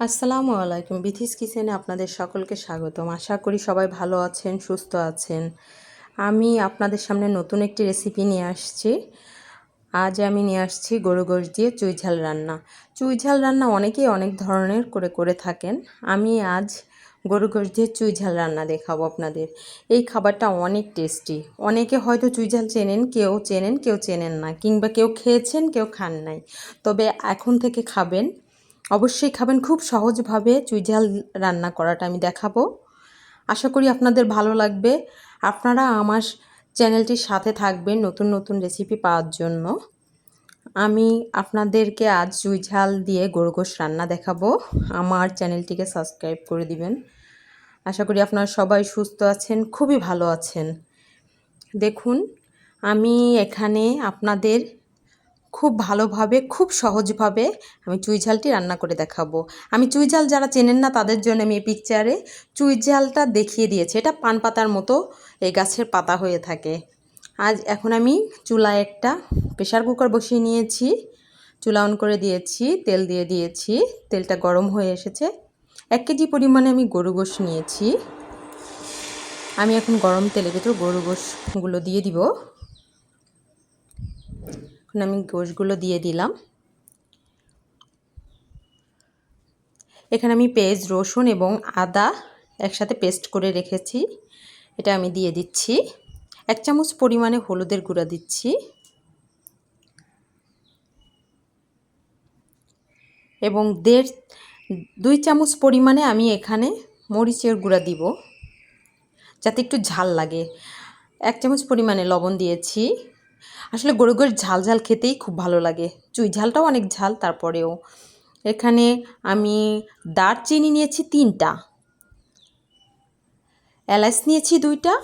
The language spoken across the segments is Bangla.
আসসালামু আলাইকুম। বিথিস কিচেনে আপনাদের সকলকে স্বাগতম। আশা করি সবাই ভালো আছেন, সুস্থ আছেন। আমি আপনাদের সামনে নতুন একটি রেসিপি নিয়ে আসছি। আজ আমি নিয়ে আসছি গরু গোশ দিয়ে চুই ঝাল রান্না। চুই ঝাল রান্না অনেকেই অনেক ধরনের করে করে থাকেন। আমি আজ গরু গোশ দিয়ে চুই ঝাল রান্না দেখাবো আপনাদের। এই খাবারটা অনেক টেস্টি। অনেকে হয়তো চুই ঝাল চেনেন, কেউ চেনেন কেউ চেনেন না, কিংবা কেউ খেয়েছেন, কেউ খান নাই। তবে এখন থেকে খাবেন। অবশ্যই খাবেন। খুব সহজভাবে চুই ঝাল রান্না করাটা আমি দেখাবো। আশা করি আপনাদের ভালো লাগবে। আপনারা আমার চ্যানেলটির সাথে থাকবেন নতুন নতুন রেসিপি পাওয়ার জন্য। আমি আপনাদেরকে আজ চুই ঝাল দিয়ে গরু গোশ রান্না দেখাবো। আমার চ্যানেলটিকে সাবস্ক্রাইব করে দিবেন। আশা করি আপনারা সবাই সুস্থ আছেন, খুবই ভালো আছেন। দেখুন, আমি এখানে আপনাদের খুব ভালোভাবে, খুব সহজভাবে আমি চুই ঝালটি রান্না করে দেখাবো। আমি চুই ঝাল যারা চেনেন না তাদের জন্য আমি এই পিকচারে চুই ঝালটা দেখিয়ে দিয়েছি। এটা পান পাতার মতো এই গাছের পাতা হয়ে থাকে। আজ এখন আমি চুলায় একটা প্রেশার কুকার বসিয়ে নিয়েছি। চুলা অন করে দিয়েছি, তেল দিয়ে দিয়েছি। তেলটা গরম হয়ে এসেছে। এক কেজি পরিমাণে আমি গরু গোশ নিয়েছি। আমি এখন গরম তেলের ভিতর গরু গোশগুলো দিয়ে দিব। এখন আমি গোশগুলো দিয়ে দিলাম। এখানে আমি পেঁয়াজ রসুন এবং আদা একসাথে পেস্ট করে রেখেছি। এটা আমি দিয়ে দিচ্ছি। এক চামচ পরিমাণে হলুদের গুঁড়া দিচ্ছি। এবং দেড়, দুই চামচ পরিমাণে আমি এখানে মরিচের গুঁড়া দিব, যাতে একটু ঝাল লাগে। এক চামচ পরিমাণে লবণ দিয়েছি। আসলে গরু গরুর ঝাল ঝাল খেতেই খুব ভালো লাগে। চুই ঝালটাও অনেক ঝাল, তারপরেও। এখানে আমি দারচিনি নিয়েছি তিনটা। এলাচ নিয়েছি দুইটা,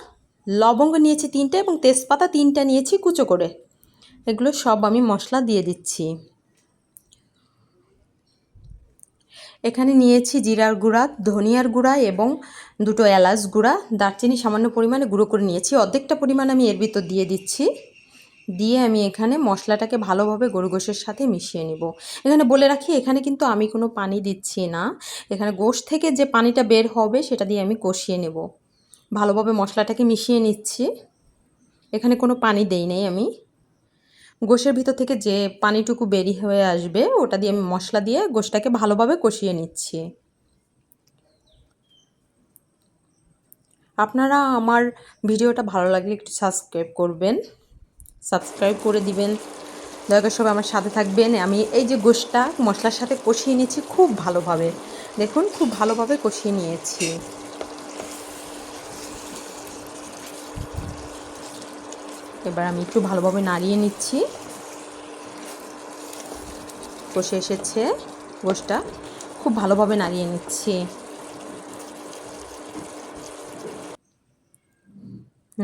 লবঙ্গ নিয়েছি তিনটা এবং তেজপাতা তিনটা নিয়েছি কুচো করে। এগুলো সব আমি মশলা দিয়ে দিচ্ছি। এখানে নিয়েছি জিরার গুঁড়া, ধনিয়ার গুঁড়া এবং দুটো এলাচ গুঁড়া। দারচিনি সামান্য পরিমাণে গুঁড়ো করে নিয়েছি। অর্ধেকটা পরিমাণ আমি এর ভিতর দিয়ে দিচ্ছি। দিয়ে আমি এখানে মশলাটাকে ভালোভাবে গরু গোশের সাথে মিশিয়ে নিব। এখানে বলে রাখি, এখানে কিন্তু আমি কোনো পানি দিচ্ছি না। এখানে গোশ থেকে যে পানিটা বের হবে, সেটা দিয়ে আমি কষিয়ে নেব। ভালোভাবে মশলাটাকে মিশিয়ে নিচ্ছি। এখানে কোনো পানি দেই নাই আমি। গোশের ভিতর থেকে যে পানিটুকু বেরিয়ে হয়ে আসবে, ওটা দিয়ে আমি মশলা দিয়ে গোশটাকে ভালোভাবে কষিয়ে নিচ্ছি। আপনারা আমার ভিডিওটা ভালো লাগলে একটু সাবস্ক্রাইব করবেন। সাবস্ক্রাইব করে দিবেন। দয়া করে সবাই আমার সাথে থাকবেন। আমি এই যে গোশটা মশলার সাথে কষিয়ে নিয়েছি খুব ভালোভাবে। দেখুন, খুব ভালোভাবে কষিয়ে নিয়েছি। এবার আমি একটু ভালোভাবে নাড়িয়ে নিচ্ছি। কষে এসেছে গোশটা খুব ভালোভাবে নাড়িয়ে নিচ্ছি।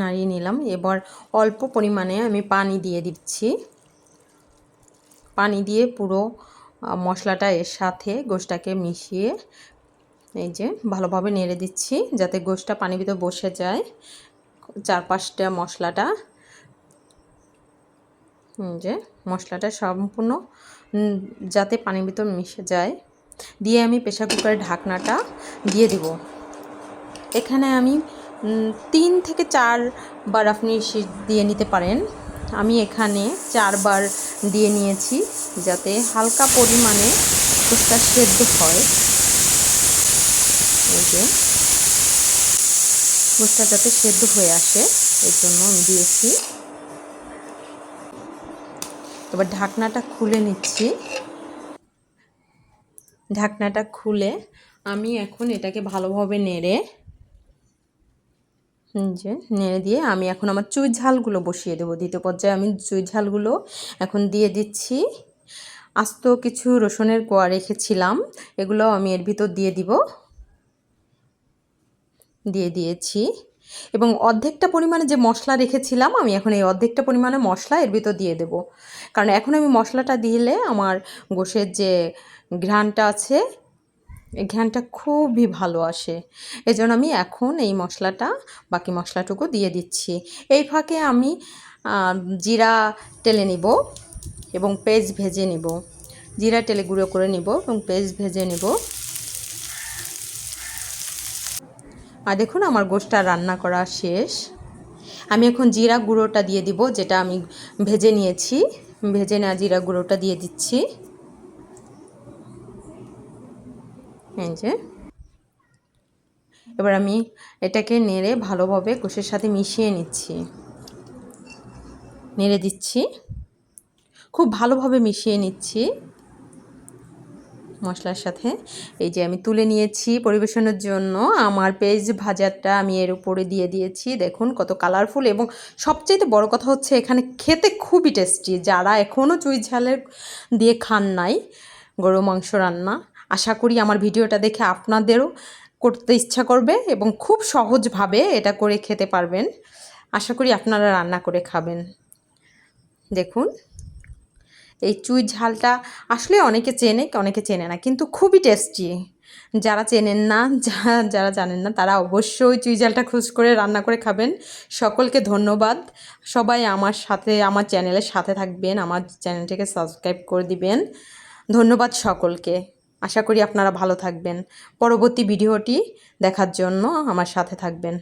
নাড়িয়ে নিলাম। এবার অল্প পরিমাণে আমি পানি দিয়ে দিচ্ছি। পানি দিয়ে পুরো মশলাটা এর সাথে গোশটাকে মিশিয়ে এই যে ভালোভাবে নেড়ে দিচ্ছি যাতে গোশটা পানি ভিতর বসে যায়। চার পাঁচটা মশলাটা যে মশলাটা সম্পূর্ণ যাতে পানির ভিতর মিশে যায়। দিয়ে আমি প্রেশার কুকারের ঢাকনাটা দিয়ে দিব। এখানে আমি তিন থেকে চারবার আপনি দিয়ে নিতে পারেন। আমি এখানে চারবার দিয়ে নিয়েছি যাতে হালকা পরিমাণে ফুচকা সেদ্ধ হয়। এই যে ফুচকা যাতে সেদ্ধ হয়ে আসে, এর জন্য আমি দিয়েছি। এবার ঢাকনাটা খুলে নিচ্ছি। ঢাকনাটা খুলে আমি এখন এটাকে ভালোভাবে নেড়ে যে নেড়ে দিয়ে আমি এখন আমার চুই ঝালগুলো বসিয়ে দেবো। দ্বিতীয় পর্যায়ে আমি চুই ঝালগুলো এখন দিয়ে দিচ্ছি। আস্ত কিছু রসুনের কোয়া রেখেছিলাম এগুলো আমি এর ভিতর দিয়ে দিব। দিয়ে দিয়েছি। এবং অর্ধেকটা পরিমাণে যে মশলা রেখেছিলাম, আমি এখন এই অর্ধেকটা পরিমাণে মশলা এর ভিতর দিয়ে দেব। কারণ এখন আমি মশলাটা দিলে আমার গোশের যে ঘ্রাণটা আছে এই ঘ্যানটা খুবই ভালো আসে। এই জন্য আমি এখন এই মশলাটা, বাকি মশলাটুকু দিয়ে দিচ্ছি। এই ফাঁকে আমি জিরা টেলে নিব এবং পেজ ভেজে নিব। জিরা টেলে গুঁড়ো করে নিব এবং পেজ ভেজে নিব। আর দেখুন আমার গোষ্ঠটা রান্না করা শেষ। আমি এখন জিরা গুঁড়োটা দিয়ে দিব, যেটা আমি ভেজে নিয়েছি। ভেজে নেওয়া জিরা গুঁড়োটা দিয়ে দিচ্ছি। এই যে। এবার আমি এটাকে নেড়ে ভালোভাবে গোশের সাথে মিশিয়ে নিচ্ছি। নেড়ে দিচ্ছি। খুব ভালোভাবে মিশিয়ে নিচ্ছি। মশলার সাথে। এই যে আমি তুলে নিয়েছি পরিবেশনের জন্য। আমার পেঁয়াজ ভাজাটা আমি এর উপরে দিয়ে দিয়েছি। দেখুন কত কালারফুল এবং সবচেয়ে বড় কথা হচ্ছে এখানে খেতে খুবই টেস্টি যারা এখনও চুই ঝালের দিয়ে খান নাই, গরু মাংস রান্না আশা করি আমার ভিডিওটা দেখে আপনাদেরও করতে ইচ্ছা করবে এবং খুব সহজভাবে এটা করে খেতে পারবেন। আশা করি আপনারা রান্না করে খাবেন। দেখুন, এই চুই ঝালটা আসলে অনেকে চেনে অনেকে চেনে না, কিন্তু খুবই টেস্টি। যারা চেনেন না, যারা জানেন না, তারা অবশ্যই চুই ঝালটা খোঁজ করে রান্না করে খাবেন। সকলকে ধন্যবাদ। সবাই আমার সাথে, আমার চ্যানেলের সাথে থাকবেন, আমার চ্যানেলটিকে সাবস্ক্রাইব করে দিবেন। ধন্যবাদ সকলকে। আশা করি আপনারা ভালো থাকবেন। পরবর্তী ভিডিওটি দেখার জন্য আমার সাথে থাকবেন।